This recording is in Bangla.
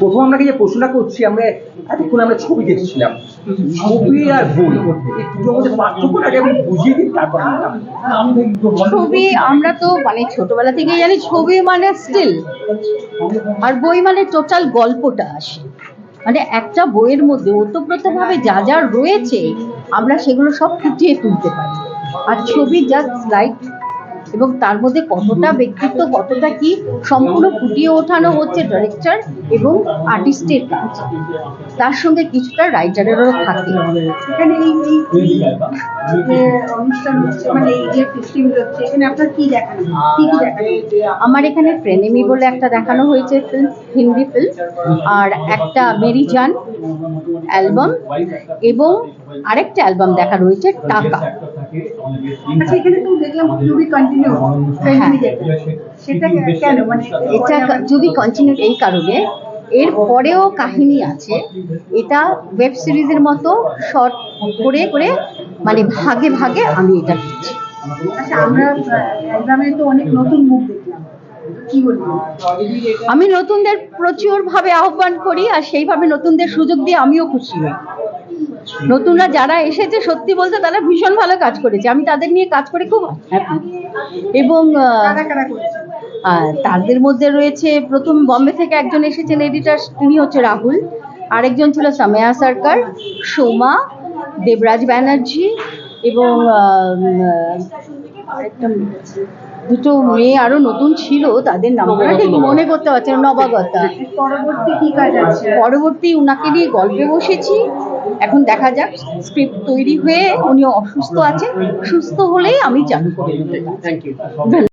প্রথম আপনাকে যে প্রশ্নটা করছি, আমরা এতক্ষণ আমরা ছবি দেখছিলাম। ছবি আর বই, এই দুটোর মধ্যে পার্থক্যটাকে আপনি বুঝিয়ে দিন, তারপর ছবি আমরা তো মানে ছোটবেলা থেকে জানি, ছবি মানে স্টিল আর বই মানে টোটাল গল্পটা আসে। মানে একটা বইয়ের মধ্যে ওতপ্রোতভাবে যা যা রয়েছে, আমরা সেগুলো সব ফুটিয়ে তুলতে পারি। আর ছবি জাস্ট লাইক এবং তার মধ্যে কতটা ব্যক্তিত্ব কতটা কি সম্পূর্ণ ফুটিয়ে ওঠানো হচ্ছে ডাইরেক্টর এবং আর্টিস্টের কাজ তার সঙ্গে কিছুটা রাইটারেরও থাকে এখানে এই এই এই যে অনুষ্ঠান হচ্ছে মানে এই যে হচ্ছে এখানে আপনার কি দেখানো কি কি দেখানো আমার এখানে ফ্রেনেমি বলে একটা দেখানো হয়েছে ফিল্ম হিন্দি ফিল্ম আর একটা মেরি জান অ্যালবাম এবং আরেকটা অ্যালবাম দেখা রয়েছে টাকা। আচ্ছা এখানে তো দেখলাম কন্টিনিউ সেটা কেন? মানে এটা কন্টিনিউ এই কারণে এর পরেও কাহিনী আছে এটা ওয়েব সিরিজের মতো শর্ট করে করে মানে ভাগে ভাগে আমি এটা দিচ্ছি। আচ্ছা আমরা অ্যালবামে তো অনেক নতুন মুখ দেখলাম। কি বলব? আমি নতুনদের প্রচুরভাবে আহ্বান করি আর সেইভাবে নতুনদের সুযোগ দিয়ে আমিও খুশি হই। নতুনরা যারা এসেছে সত্যি বলতে তারা ভীষণ ভালো কাজ করেছে। আমি তাদের নিয়ে কাজ করে খুব হ্যাপি এবং তাদের মধ্যে রয়েছে প্রথম বম্বে থেকে একজন এসেছেন এডিটার তিনি হচ্ছে রাহুল। আরেকজন ছিল সামেয়া সরকার সোমা দেবরাজ ব্যানার্জি এবং আরেকটা দুটো মেয়ে আরও নতুন ছিল তাদের নামটা ঠিক মনে করতে পারছি নবাগতা। পরবর্তী কি কাজ আছে? পরবর্তী উনাকে নিয়ে গল্পে বসেছি। এখন দেখা যাক স্ক্রিপ্ট তৈরি হয়ে উনি অসুস্থ আছেন সুস্থ হলেই আমি চালু করে দেবো।